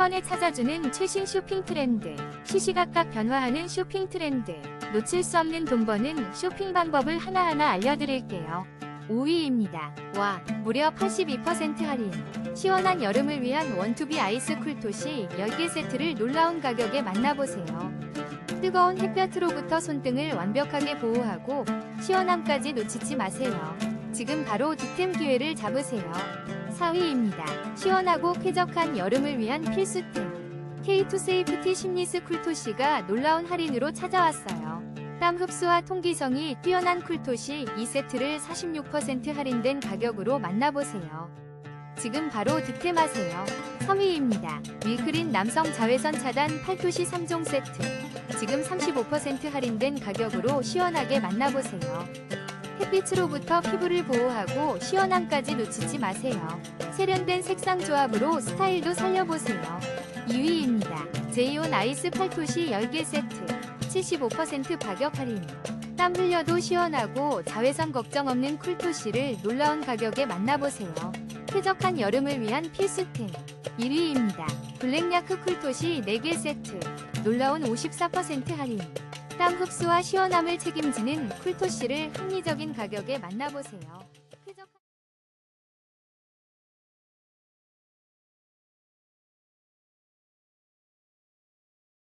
번에 찾아주는 최신 쇼핑 트렌드. 시시각각 변화하는 쇼핑 트렌드. 놓칠 수 없는 돈 버는 쇼핑 방법을 하나하나 알려드릴게요. 5위입니다. 와, 무려 82% 할인. 시원한 여름을 위한 원투비 아이스 쿨토시 10개 세트를 놀라운 가격에 만나보세요. 뜨거운 햇볕으로부터 손등을 완벽하게 보호하고 시원함까지 놓치지 마세요. 지금 바로 득템 기회를 잡으세요. 4위입니다. 시원하고 쾌적한 여름을 위한 필수템. K2 세이프티 심리스 쿨토시가 놀라운 할인으로 찾아왔어요. 땀 흡수와 통기성이 뛰어난 쿨토시 2세트를 46% 할인된 가격으로 만나보세요. 지금 바로 득템하세요. 3위입니다. 밀크린 남성 자외선 차단 8토시 3종 세트. 지금 35% 할인된 가격으로 시원하게 만나보세요. 햇빛으로부터 피부를 보호하고 시원함까지 놓치지 마세요. 세련된 색상 조합으로 스타일도 살려보세요. 2위입니다. 제이온 아이스 8토시 10개 세트. 75% 가격 할인. 땀 흘려도 시원하고 자외선 걱정 없는 쿨토시를 놀라운 가격에 만나보세요. 쾌적한 여름을 위한 필수템. 1위입니다. 블랙야크 쿨토시 4개 세트. 놀라운 54% 할인. 땀 흡수와 시원함을 책임지는 쿨토시를 합리적인 가격에 만나보세요.